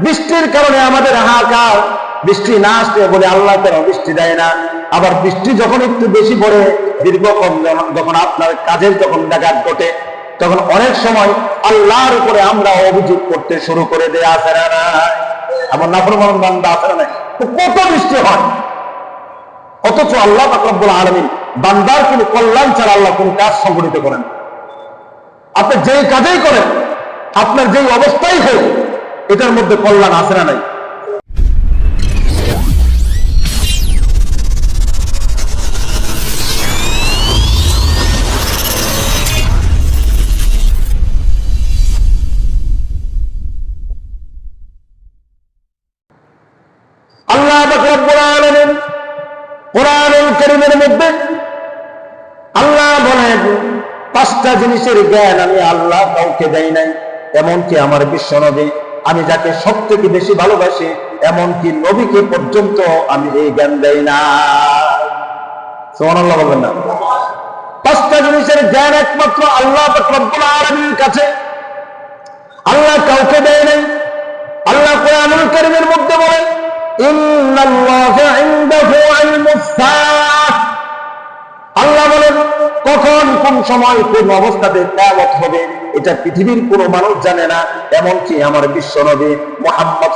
বৃষ্টির কারণে আমাদের হাহাকার, বৃষ্টি না আসতে বলে আল্লাহ কেন বৃষ্টি দেয় না। আবার বৃষ্টি যখন একটু বেশি পড়ে, দীর্ঘক্ষণ যখন- আপনার কাজের যখন ব্যাঘাত ঘটে, তখন অনেক সময় আল্লাহর উপরে আমরা অভিযোগ করতে শুরু করে দেয় আসে না আমার নাফরমান বান্দা আসে না কত বৃষ্টি হয়? অথচ আল্লাহ রব্বুল আলমিন বান্দার কোনো কল্যাণ ছাড়া আল্লাহ কোন কাজ সংগঠিত করেন আপনি যেই কাজেই করেন, আপনার যেই অবস্থাই হোক এটার মধ্যে কল্যাণ আসে না নাই? পাঁচটা জিনিসের জ্ঞান আমি আল্লাহ কাউকে দেয় নাই, এমনকি আমার বিশ্ব নবী আমি যাকে সব থেকে বেশি ভালোবাসি, এমনকি নবীকে পর্যন্ত আমি এই জ্ঞান দেই না। বলবেন না। পাঁচটা জিনিসের জ্ঞান একমাত্র আল্লাহ কাছে। আল্লাহ কাউকে দেয় নাই। আল্লাহ কোরআনুল মধ্যে বলেন আল্লাহ বলেন, কখন কোন সময় কোন অবস্থাতে কেয়ামত হবে? এটা পৃথিবীর কোনো মানুষ জানে না, এমনকি আমার বিশ্ব নবী মোহাম্মদ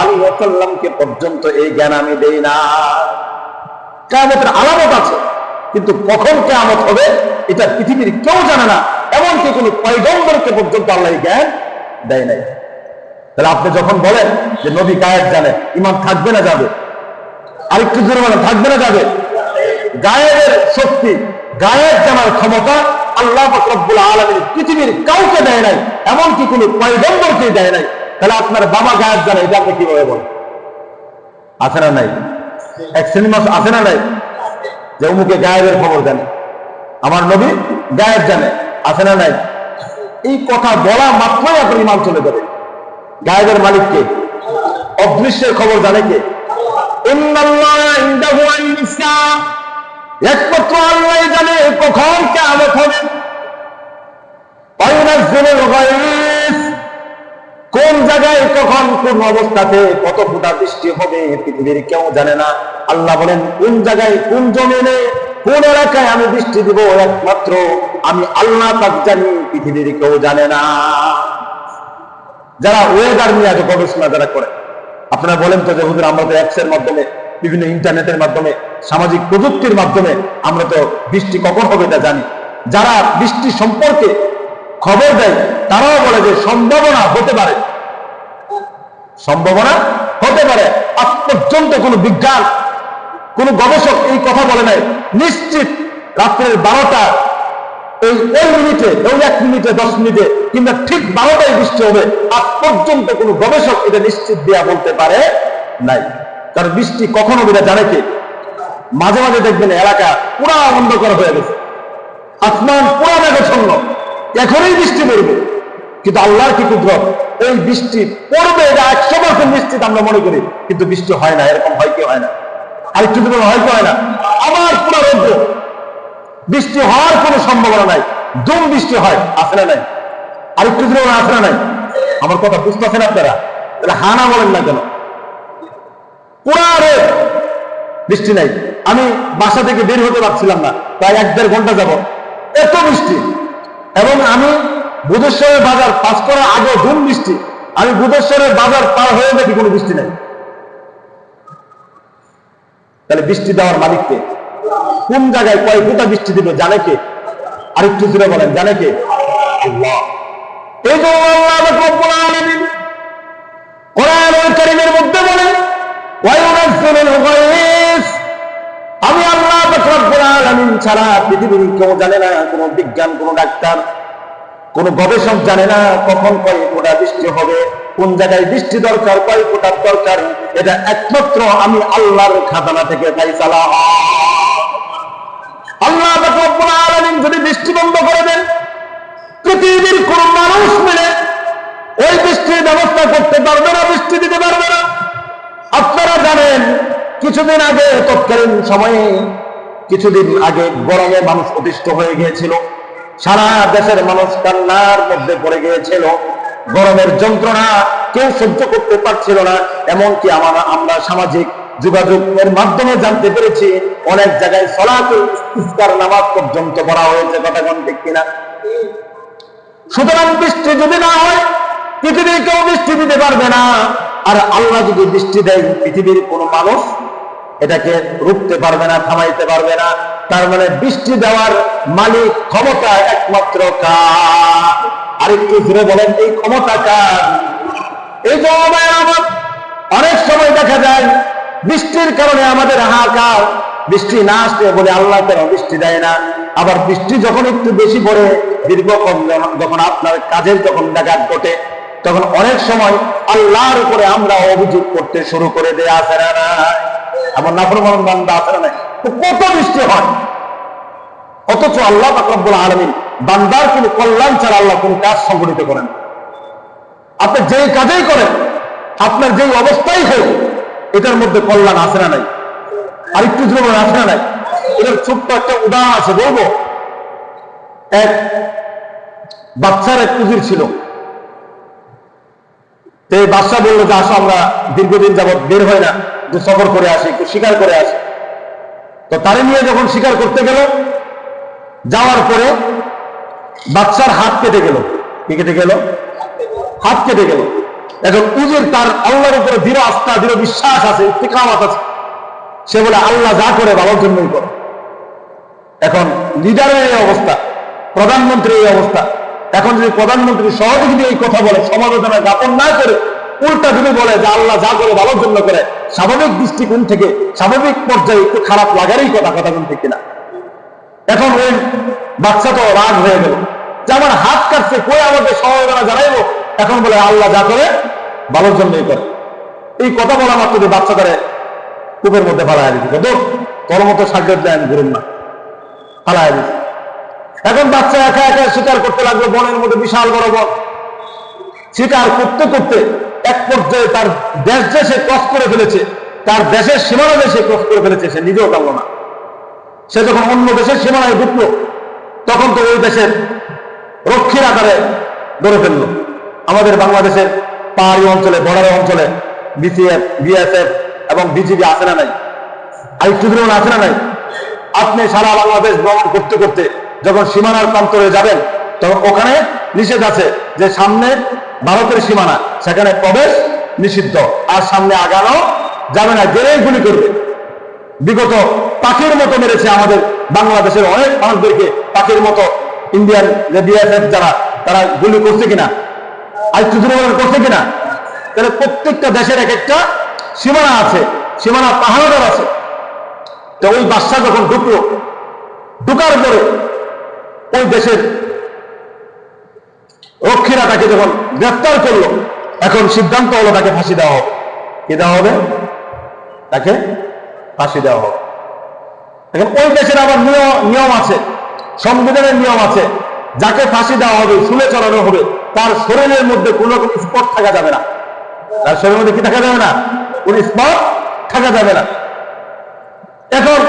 আলাইহি ওয়াসাল্লামকে পর্যন্ত এই জ্ঞান আমি দেই না। কেয়ামতের আলামত আছে, কিন্তু কখন কেয়ামত হবে, এটা পৃথিবীর কেউ জানে না, এমনকি কোনো পয়গম্বরকে পর্যন্ত আল্লাহ জ্ঞান দেয় নাই। তাহলে আপনি যখন বলেন যে নবী গায়েব জানে ইমান থাকবে না যাবে, আরেকটু জোরে থাকবে না যাবে গায়েবের শক্তি, গায়েব জানার ক্ষমতা আল্লাহ রব্বুল আলমীর পৃথিবীর কাউকে দেয় নাই, এমনকি কোনো পয়গম্বরকে দেয় নাই। তাহলে আপনার বাবা গায়েব জানে, এটা আপনি কীভাবে বলেন? আছে না নাই? এক শ্রেণি মাস আছে না নাই? যে অমুকে গায়েবের খবর জানে। আমার নবী গায়েব জানে, আছে না নাই? এই কথা বলা মাত্রই আপনার ইমান চলে যাবে। গায়েবের মালিককে অদৃশ্যের খবর জানে কে? ইন্নাল্লাহা ইনদাহু সাআহ। একমাত্র আল্লাহ জানে কখন কিয়ামত হবে। কোন জায়গায় কখন কোন অবস্থাতে কত ফুটা বৃষ্টি হবে পৃথিবীর কেউ জানে না। আল্লাহ বলেন, কোন জায়গায় কোন জমিনে কোন এলাকায় আমি বৃষ্টি দিব একমাত্র আমি আল্লাহ পাক জানি, পৃথিবীর কেউ জানে না। যারা ওয়েদার নিয়ে আগে গবেষণা যারা করে, আপনারা বলেন তো যে হুজুর আমরা তো অ্যাপসের মাধ্যমে বিভিন্ন ইন্টারনেটের মাধ্যমে, সামাজিক প্রযুক্তির মাধ্যমে আমরা তো বৃষ্টি কখন হবে এটা জানি। যারা বৃষ্টি সম্পর্কে খবর দেয়, তারাও বলে যে সম্ভাবনা হতে পারে। সম্ভাবনা হতে পারে। আজ পর্যন্ত কোনো বিজ্ঞান, কোন গবেষক এই কথা বলে নাই। নিশ্চিত রাত্রের বারোটা, এই ওই মিনিটে, ওই এক মিনিটে, দশ মিনিটে, কিংবা ঠিক বারোটায় বৃষ্টি হবে, আজ পর্যন্ত কোনো গবেষক এটা নিশ্চিত দেয়া বলতে পারে নাই। কারণ বৃষ্টি কখনো এটা জানে কে? মাঝে মাঝে দেখবেন এলাকা পুরা অন্ধকার হয়ে গেছে। আসমান পুরা মেঘাচ্ছন্ন। এখনই বৃষ্টি পড়বে। কিন্তু আল্লাহর কি কুদরত? এই বৃষ্টি পড়বে এটা একশো পার্সেন্ট নিশ্চিত আমরা মনে করি। কিন্তু বৃষ্টি হয় না, এরকম হয় কি হয় না? আরেকটু দিন হয় কি হয় না? আবার পুরো রৌদ্র। বৃষ্টি হওয়ার কোনো সম্ভাবনা নাই। দুম বৃষ্টি হয় আসে না নাই? আরেকটু দিন আসে না নাই? আমার কথা বুঝতেছেন আপনারা? তাহলে হানা বলেন না কেন? পুরা রোদ বৃষ্টি নাই। আমি বাসা থেকে বের হতে পারছিলাম না, প্রায় এক দেড় ঘণ্টা যাব এত বৃষ্টি। এবং আমি বুধেশ্বরের বাজার পাস করার আগে ধুম বৃষ্টি। আমি বুধেশ্বরের বাজার পার হয়ে দেখি কোনো বৃষ্টি নাই। তাহলে বৃষ্টি দেওয়ার মালিককে কোন জায়গায় কয় ফোঁটা বৃষ্টি দিবে, জানে কে? আরেকটু জুড়ে বলেন, জানে কে। এই জন্য আল্লাহ কারীমের মধ্যে বলেন আমি আল্লাহ ছাড়া পৃথিবীর কেউ জানে না, কোনো বিজ্ঞান, কোনো ডাক্তার, কোন গবেষক জানে না কখন কয় ফোঁটা বৃষ্টি হবে, কোন জায়গায় বৃষ্টি দরকার, কয় ফোঁটার দরকার। এটা একমাত্র আমি আল্লাহর খাজানা থেকে ফাইসালা আল্লাহ রব্বুল আলামিন যদি বৃষ্টি বন্ধ করে দেন, পৃথিবীর কোন মানুষ মিলে ওই বৃষ্টির ব্যবস্থা করতে পারবে না, বৃষ্টি দিতে পারবে না। আপনারা জানেন, কিছুদিন আগে, তৎকালীন সময়ে, কিছুদিন আগে গরমে মানুষ অতিষ্ঠ হয়ে গিয়েছিল। সারা দেশের মানুষ কান্নার মধ্যে পড়ে গিয়েছিল। গরমের যন্ত্রণা কেউ সহ্য করতে পারছিল না, এমনকি আমরা আমরা সামাজিক যোগাযোগের মাধ্যমে জানতে পেরেছি, অনেক জায়গায় সলাতুল ইস্তিসকার নামাজ পর্যন্ত পড়া হয়েছে, কথা কোন ঠিক কিনা? সুতরাং বৃষ্টি যদি না হয় পৃথিবীর কেউ বৃষ্টি দিতে পারবে না। আর আল্লাহ যদি বৃষ্টি দেয় পৃথিবীর কোনো মানুষ, এটাকে রুখতে পারবে না, থামাইতে পারবে না। তার মানে বৃষ্টি দেওয়ার মালিক ক্ষমতা একমাত্র কার? আরেকটু ঘুরে বলেন, এই ক্ষমতা কার? এই আমার অনেক সময় দেখা যায়, বৃষ্টির কারণে আমাদের হাহাকার। বৃষ্টি না আসলে বলে আল্লাহ কেন বৃষ্টি দেয় না? আবার বৃষ্টি যখন একটু বেশি পড়ে, দীর্ঘক্ষণ যখন আপনার কাজের যখন ব্যাঘাত ঘটে তখন অনেক সময় আল্লাহর উপরে আমরা অভিযোগ করতে শুরু করে দেয় আসে না এমন নাফরমান বান্দা আসে না কত বৃষ্টি হয়। অথচ আল্লাহ আকরবুল আলমিন বান্দার কোনো কল্যাণ ছাড়া আল্লাহ কোন কাজ সংগঠিত করেন আপনি যেই কাজেই করেন, আপনার যেই অবস্থাই হোক, এটার মধ্যে কল্যাণ আছে না নাই? আর একটু জীবন আছে না নাই? এটার ছোট্ট একটা উদাহরণ আছে, বলব। এক বাচ্চার এক পুজির ছিল। তো এই বাচ্চা বলল, যে আসো, আমরা দীর্ঘদিন যাবৎ বের হয় না, একটু সফর করে আসি, একটু শিকার করে আসি। তো তারে নিয়ে যখন শিকার করতে গেল, যাওয়ার পরে বাচ্চার হাত কেটে গেল। কি কেটে গেল? হাত কেটে গেল। এখন উজির তার আল্লাহর উপরে দৃঢ় আস্থা, দৃঢ় বিশ্বাস আছে ইস্তিকামাত আছে। সে বলে, আল্লাহ যা করে, ভালোর জন্যই করে। এখন লিডারের এই অবস্থা, প্রধানমন্ত্রীর এই অবস্থা এখন যদি প্রধানমন্ত্রী সহযোগী এই কথা বলে, সমালোচনা জ্ঞাপন না করে, উল্টা যদি বলে যে আল্লাহ যা করে ভালোর জন্য করে, স্বাভাবিক দৃষ্টিকোণ থেকে স্বাভাবিক পর্যায়ে একটু খারাপ লাগারই কথা কথা ঠিক কিনা? এখন ওই বাচ্চা তো রাগ হয়ে গেল। যে আমার হাত কাটছে, কই আমাকে সমবেদনা জানাইবো? এখন বলে আল্লাহ যা করে, ভালোর জন্যই করে। এই কথা বলা মাত্র যে করে কূপের মধ্যে ফালায় দিচ্ছে তো তোর মতো সাগর দেয় আমি ঘুরুন না। ফালায় দিচ্ছে এখন বাচ্চা একা একা শিকার করতে লাগল, বনের মধ্যে বিশাল বড় বন। শিকার করতে করতে এক পর্যায়ে তার দেশ যে সে ক্রস করে ফেলেছে, তার দেশের সীমানা সে ক্রস করে ফেলেছে, সে নিজেও পারল না। সে যখন অন্য দেশের সীমানায় ঢুকলো, তখন তো ওই দেশের রক্ষীর আকারে ধরে ফেলল। আমাদের বাংলাদেশের পাহাড়ি অঞ্চলে, বর্ডার অঞ্চলে বিসিএফ, বিএসএফ এবং বিজিবি আছে না নাই? দূরে আছে না নাই? আপনি সারা বাংলাদেশ ভ্রমণ করতে করতে যখন সীমানার প্রান্তরে যাবেন, তখন ওখানে নিষেধ আছে যে সামনে ভারতের সীমানা, সেখানে প্রবেশ নিষিদ্ধ। আর সামনে আগানো যাবে না গেলেই গুলি করবে। বিগত পাখির মতো মেরেছে আমাদের বাংলাদেশের অনেক মানুষদেরকে, পাখির মতো ইন্ডিয়ান যে বিএসএফ যারা, তারা গুলি করছে কিনা? আরেকটু দূরে করছে কিনা? তাহলে প্রত্যেকটা দেশের এক একটা সীমানা আছে, সীমানা পাহাড়ের আছে। তো ওই বাচ্চা যখন ঢুকলো, ঢুকার পরে ওই দেশের রক্ষীরা তাকে যখন গ্রেফতার করল, এখন সিদ্ধান্ত হলো তাকে ফাঁসি দেওয়া হবে কি দেওয়া হবে? তাকে ফাঁসি দেওয়া হবে এখন ওই দেশের আবার নিয়ম আছে, সংবিধানের নিয়ম আছে, যাকে ফাঁসি দেওয়া হবে শুলে চড়ানো হবে, তার শরীরের মধ্যে কোনো স্পট থাকা যাবে না। তার শরীরের মধ্যে কি থাকা যাবে না? কোন স্পট থাকা যাবে না। এখন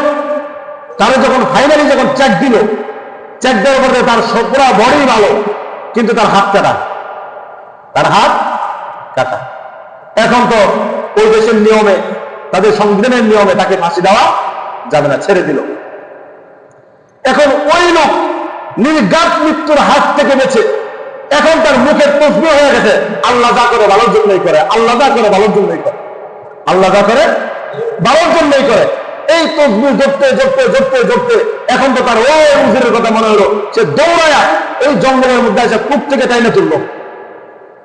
তারা যখন ফাইনালি যখন চেক দিল চেক দেওয়ার পরে তার পুরা বডি ভালো, কিন্তু তার হাত কাটা। তার হাত কাটা। এখন তো ওই দেশের নিয়মে, তাদের সংবিধানের নিয়মে তাকে ফাঁসি দেওয়া যাবে না, ছেড়ে দিল। এখন ওই লোক নির্গাত মৃত্যুর হাত থেকে বেঁচে, এখন তার মুখের তসবি হয়ে গেছে, আল্লাহ যা করে ভালোর জন্যই করে, আল্লাহ যা করে ভালোর জন্যই করে। আল্লাহ যা করে ভালোর জন্যই করে। এই তসবি জপতে জপতে জপতে জপতে এখন তো তার ওই উজিরের কথা মনে হলো। সে দৌড়ায়া এই জঙ্গলের মধ্যে এসে কূপ থেকে টাইনে তুললো।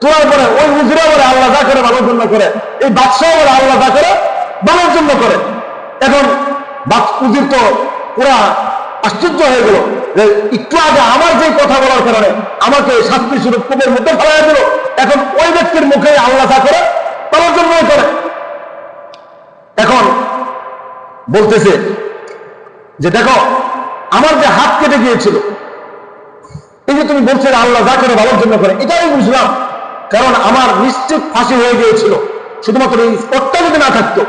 তোলার পরে ওই উজিরা বলে আল্লাহ যা করে ভালোর জন্য করে, এই বাদশাহ বলে আল্লাহ যা করে ভালোর জন্য করে। এখন উজির তো পুরা আশ্চর্য হয়ে গেল যে একটু আগে আমার যে কথা বলার কারণে আমাকে শাস্তি স্বরূপ কূপের মধ্যে ফেলা দিল। এখন ওই ব্যক্তির মুখে আল্লাহ যা করে ভালোর জন্যই করে। এখন বলতেছে যে দেখো, আমার যে হাত কেটে গিয়েছিল, এই যে তুমি বলছো আল্লাহ যা করে ভালোর জন্য করে, এটাই বুঝলাম। কারণ আমার নিশ্চিত ফাঁসি হয়ে গিয়েছিল। শুধুমাত্র এই স্পটটা যদি না থাকতো,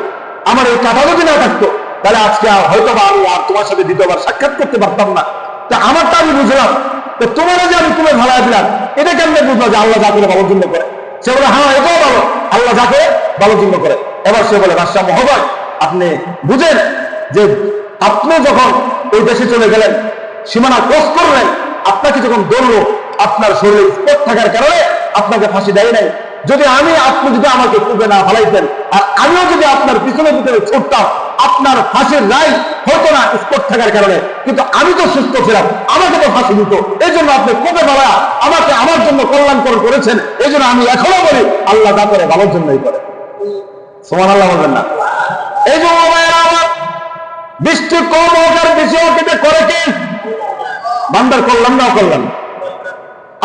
আমার এই কাটা যদি না থাকতো, তাহলে আজকে হয়তো বা আমি আর তোমার সাথে দ্বিতীয়বার সাক্ষাৎ করতে পারতাম না। তা আমারটা আমি বুঝলাম। তো তোমার যে আমি তুমি ভালো দিলাম, এটা কেমনে বুঝলো যে আল্লাহ যা করে ভালোর জন্য করে? সে বলে হ্যাঁ এটাও ভালো। আল্লাহ যাকে ভালো জন্য করে। এবার সে বলে বাদশাহ মহোদয় আপনি বুঝেন যে আপনি যখন ওই দেশে চলে গেলেন, সীমানা ক্রস করলেন, আপনাকে যখন ধরলো, আপনার শরীরে স্পট থাকার কারণে আপনাকে ফাঁসি দেয় নাই। যদি আমি, আপনি যদি আমাকে কূপে না ফালাইতেন, আর আমিও যদি আপনার পিছনে পিছনে ছুটতাম, আপনার ফাঁসির রায় হতো না স্পট থাকার কারণে। কিন্তু আমি তো সুস্থ ছিলাম, আমাকে তো ফাঁসি দিত। এই জন্য আপনি কূপে ফেলা আমাকে আমার জন্য কল্যাণকর করেছেন। এই জন্য আমি এখনও বলি, আল্লাহ যা করে ভালোর জন্যই করে।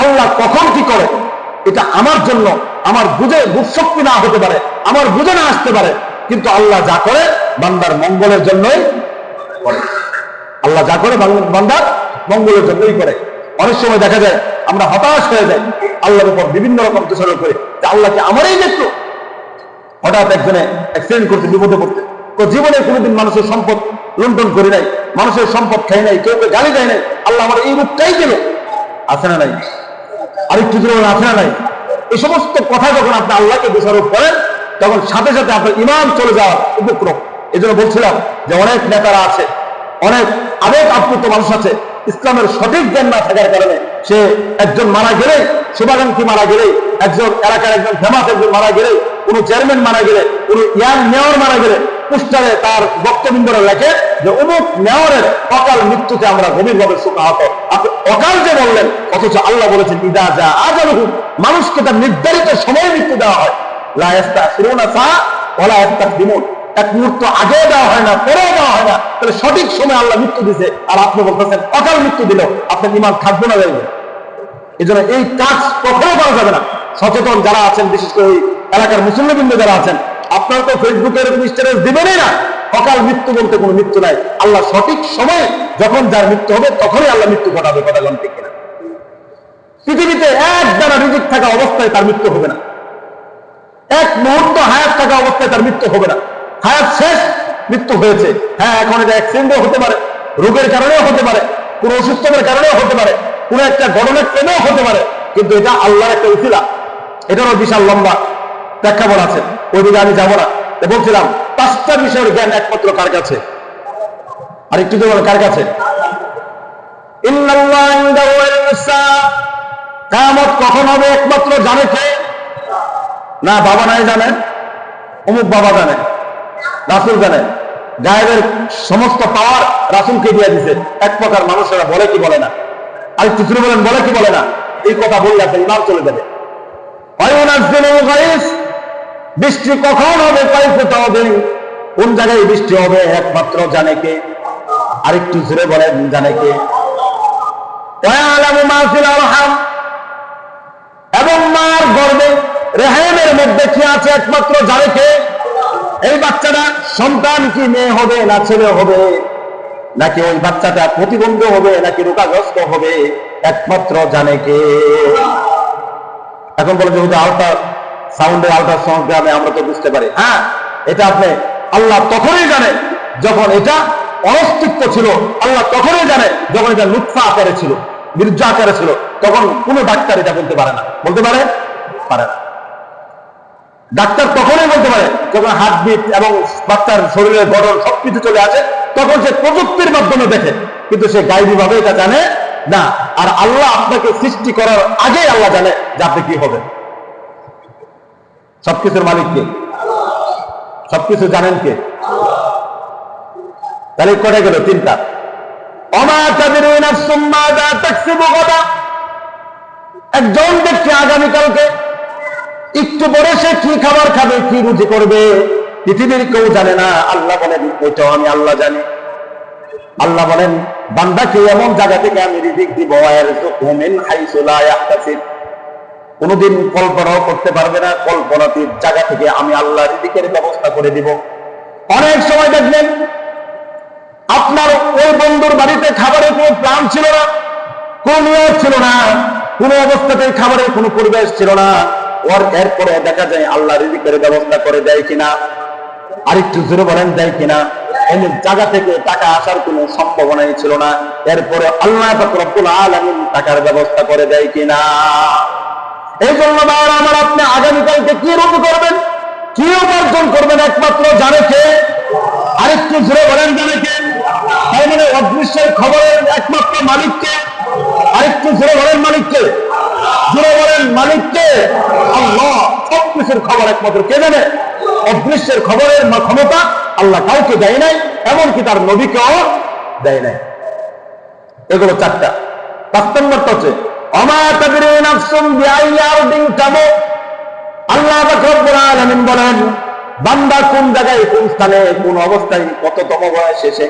আল্লাহ কখন কি করে? এটা আমার জন্য, আমার বুঝে না হতে পারে, আমার বুঝে না আসতে পারে, কিন্তু আল্লাহ যা করে, বান্দার মঙ্গলের জন্যই করে। আল্লাহ যা করে বান্দার মঙ্গলের জন্যই করে। অনেক সময় দেখা যায়, আমরা হতাশ হয়ে যাই, আল্লাহর উপর বিভিন্ন রকম দোষারোপ করে। আল্লাহকে আমারই দেখল হঠাৎ একজনে অ্যাক্সিডেন্ট করতে বিপদে পড়তে তো জীবনে কোনোদিন মানুষের সম্পদ লুণ্ঠন করি নাই, মানুষের সম্পদ খাই নাই, কেউ গালি দেয় নাই। আল্লাহ আমার এই রূপটাই দিল। আছে না নাই? আরেকটু জোরে আছে না নাই? এই সমস্ত কথা যখন আপনি আল্লাহকে দোষারোপ করেন, তখন সাথে সাথে আপনার ইমান চলে যাওয়ার উপক্রম। এই জন্য বলছিলাম যে অনেক নেতারা আছে, অনেক আবেগ আপ্লুত মানুষ আছে, ইসলামের সঠিক জ্ঞান না থাকার কারণে সে একজন মারা গেলে শুভাকাঙ্ক্ষী মারা গেলে একজন এলাকার একজন ফেমাস একজন মারা গেলে কোন চেয়ারম্যান মারা গেলে, কোন ইয়াং মেয়র মারা গেলে, পুস্টারে তার বক্তব্যরা লেখে যে অমুক মেয়রের অকাল মৃত্যুতে আমরা গভীরভাবে শোকাহত আপনি অকাল যে বললেন, অথচ আল্লাহ বলেছেন, ইদা যা আজ মানুষকে তার নির্ধারিত সময়ে মৃত্যু দেওয়া হয়। লায়াস্তা ফিরুনা সা ওলা একটা দিমুন এক মুহূর্ত আগেও দেওয়া হয় না, পরেও দেওয়া হয় না। তাহলে সঠিক সময় আল্লাহ মৃত্যু দিছে, আর আপনি বলতেছেন, অকাল মৃত্যু দিল, আপনার ইমান থাকবে না যাইবে। এই জন্য এই কাজ কখনো করা যাবে না। সচেতন যারা আছেন, বিশেষ করে এলাকার মুসল্লিবৃন্দ যারা আছেন, আপনারা তো ফেসবুকে এরকম স্ট্যাটাস দিবেনই না। অকাল মৃত্যু বলতে কোনো মৃত্যু নাই। আল্লাহ সঠিক সময়ে যখন যার মৃত্যু হবে, তখনই আল্লাহ মৃত্যু ঘটাবে কথা জানতে কিনা। পৃথিবীতে এক দ্বারা রিজিক থাকা অবস্থায় তার মৃত্যু হবে না। এক মুহূর্ত হায়াত থাকা অবস্থায় তার মৃত্যু হবে না। হায়াত শেষ, মৃত্যু হয়েছে। হ্যাঁ এখন এটা অ্যাক্সিডেন্টও হতে পারে, রোগের কারণেও হতে পারে, কোনো অসুস্থতার কারণেও হতে পারে, কোনো একটা ঘটনার কেনেও হতে পারে, কিন্তু এটা আল্লাহর একটা উচিলা এটারও বিশাল লম্বা প্রেক্ষাপট আছে। ওইদিকে আমি যাব না। বলছিলাম পাঁচটা বিষয়ের জ্ঞান একমাত্র কার কাছে? আর একটু বলো, কার কাছে। কিয়ামত কখন হবে একমাত্র জানে কে? না বাবা নাই জানে। অমুক বাবা জানে। রাসুল জানে। গায়েবের সমস্ত পাওয়ার রাসুলকে দিয়ে দিছে। এক প্রকার মানুষেরা বলে কি বলে না। আর একটু বলেন বলে কি বলে না। এই কথা বললে আপনি ইমাম চলে যাবে। গায়স, বৃষ্টি কখন হবে কাইফে হবে কোন জায়গায় বৃষ্টি হবে একমাত্র জানে কে? আরেকটু জোরে বলেন, জানে কে? এবং মার গর্বে, রেহেমের মধ্যে কি আছে একমাত্র জানে কে? এই বাচ্চাটা সন্তান কি মেয়ে হবে না ছেলে হবে? নাকি ওই বাচ্চাটা প্রতিবন্ধ হবে, নাকি রোগাগ্রস্ত হবে? একমাত্র জানে কে। এখন বলে যেহেতু আলট্রা সাউন্ডে আলট্রা গ্রামে আমরা তো বুঝতে পারি। হ্যাঁ এটা আপনি আল্লাহ তখনই জানে যখন এটা অনস্তিত্ব ছিল। আল্লাহ তখনই জানে যখন এটা লুৎফা আকারে ছিল বীর্য আকারে ছিল। তখন কোনো ডাক্তার এটা বলতে পারে না। বলতে পারে? পারে না। ডাক্তার তখনই বলতে পারে, যখন হার্টবিট এবং বাচ্চার শরীরের গঠন সবকিছু চলে আসে, তখন সে প্রযুক্তির মাধ্যমে দেখে। কিন্তু সে গাইবি ভাবে এটা জানে না। আর আল্লাহ আপনাকে সৃষ্টি করার আগেই আল্লাহ জানে যে আপনি কি হবে সবকিছুর মালিক কে? সবকিছু জানেন কে? তাহলে কটে গেল? তিনটা। একজন ব্যক্তি আগামীকালকে, একটু পরে সে কি খাবার খাবে, কি রুচি করবে? পৃথিবীর কেউ জানে না। আল্লাহ বলেন ওইটাও আমি আল্লাহ জানি। আল্লাহ বলেন, বান্দাকে এমন জায়গা থেকে আমি রিজিক দিব কোনোদিন কল্পনাও করতে পারবে না কল্পনাতীত জায়গা থেকে আমি আল্লাহ রিজিকের ব্যবস্থা করে দিব। অনেক সময় দেখবেন, আপনার ওই বন্ধুর বাড়িতে খাবারের কোনো প্ল্যান ছিল না, কোন ছিল না, কোনো অবস্থাতে খাবারের কোনো পরিবেশ ছিল না। ওর এরপরে দেখা যায় আল্লাহ রিজিকের ব্যবস্থা করে দেয় কিনা, আরেকটু জোরে বলেন দেয় কিনা, এমনি জায়গা থেকে টাকা আসার কোনো সম্ভাবনাই ছিল না। এরপরে আল্লাহ রব্বুল আলামিন টাকার ব্যবস্থা করে দেয় কিনা। এই জন্য বাবার আমার আপনি আগামী নিয়ন্ত্রণ করবেন? কি উপার্জন করবেন একমাত্র জানে কে? আরেকটু জোরে বলেন জানে কে? তার মানে অদৃশ্যের খবরের একমাত্র মালিককে আরেকটু জোরে বলেন মালিককে জোরে বলেন মালিককে আল্লাহ সব কিছুর খবর একমাত্র কে জানে? অদৃশ্যের খবরের ক্ষমতা আল্লাহ কাউকে দেয় নাই, এমনকি তার নবীকেও দেয় নাই। এগুলো চারটা। পাঁচ নম্বরটা হচ্ছে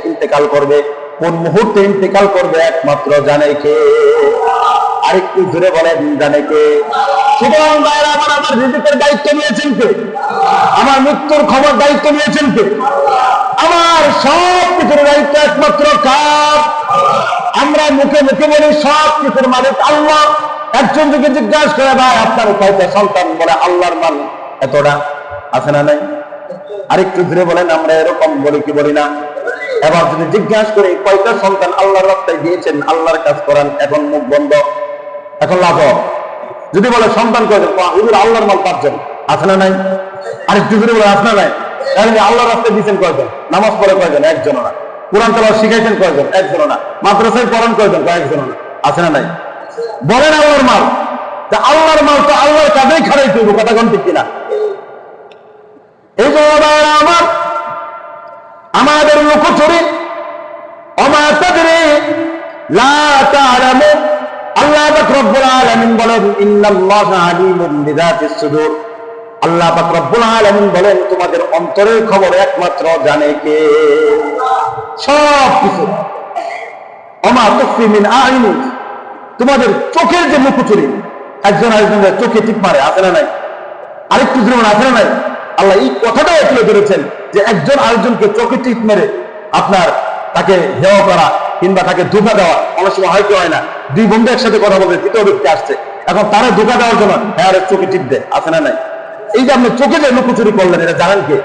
ইন্তেকাল করবে, কোন মুহূর্তে ইন্তেকাল করবে একমাত্র জানে কে? আরেকটু জুড়ে বলেন, জানে কে? আমার দায়িত্ব নিয়েছেন কে? আমার মৃত্যুর খবর দায়িত্ব নিয়েছেন কে? আমার সব কিছুর দায়িত্ব একমাত্র কার? আমরা মুখে মুখে বলি, সব কিছুর মালিক আল্লাহ। একজন যদি জিজ্ঞাসা করে, ভাই, আপনার কয়টা সন্তান বলে আল্লাহর মান এতটা আছে না নাই? আরেকটু ধীরে বলেন, আমরা এরকম বলি কি বলি না? এবার যদি জিজ্ঞাসা করি, কয়টা সন্তান আল্লাহর রাস্তায় দিয়েছেন আল্লাহর কাজ করান, এখন মুখ বন্ধ, এখন লাভ যদি বলে, সন্তান কয়জন? হুজুর, আল্লাহর মাল পাঁচজন। আছে না নাই? আরেকটু ধীরে বলে, আছে না নাই? আল্লাহর রাস্তায় দিয়েছেন কয়জন? নামাজ পড়ে কয়জন? একজন না। কোরআন তালা শিখাইছেন কয়জন? একজন না। মাদ্রাসায় পড়ান কয়জন? কয়েকজন না। আছে না নাই? বলেন আল্লাহর মাল। তা আল্লাহর মাল তো আল্লাহর কাজেই খারাই তুলব কথা কোন ঠিক কিনা? এই জন্য আমার, আমাদের লা তাআলামু আল্লাহ পাক রব্বুল আলামিন বলেন আলিমুম বিযাতিস আল্লাহ পাক রব্বুল আলামিন বলেন, তোমাদের অন্তরের খবর একমাত্র জানে কে? সব কিছু অমা তুফি মিন আইনি। তোমাদের চোখের যে মুখচুরি একজন আরেকজনের চোখে টিপ মারে, আছে না নাই? আরেকটু জীবন আছে না নাই? আল্লাহ এই কথাটাও তুলে ধরেছেন যে একজন আরেকজনকে চোখে টিপ মেরে আপনার তাকে হেওয়া করা কিংবা তাকে ধোকা দেওয়া অনেক সময় হয়তো হয় না। দুই বন্ধু একসাথে কথা বলবে তৃতীয় ব্যক্তি আসছে। এখন তারা ধোকা দেওয়ার জন্য হ্যাঁ চোখে টিপ দেয়, আছে না নাই? এই যে আপনি চোখে যে লুকোচুরি করলেন, এটা জানেন কে?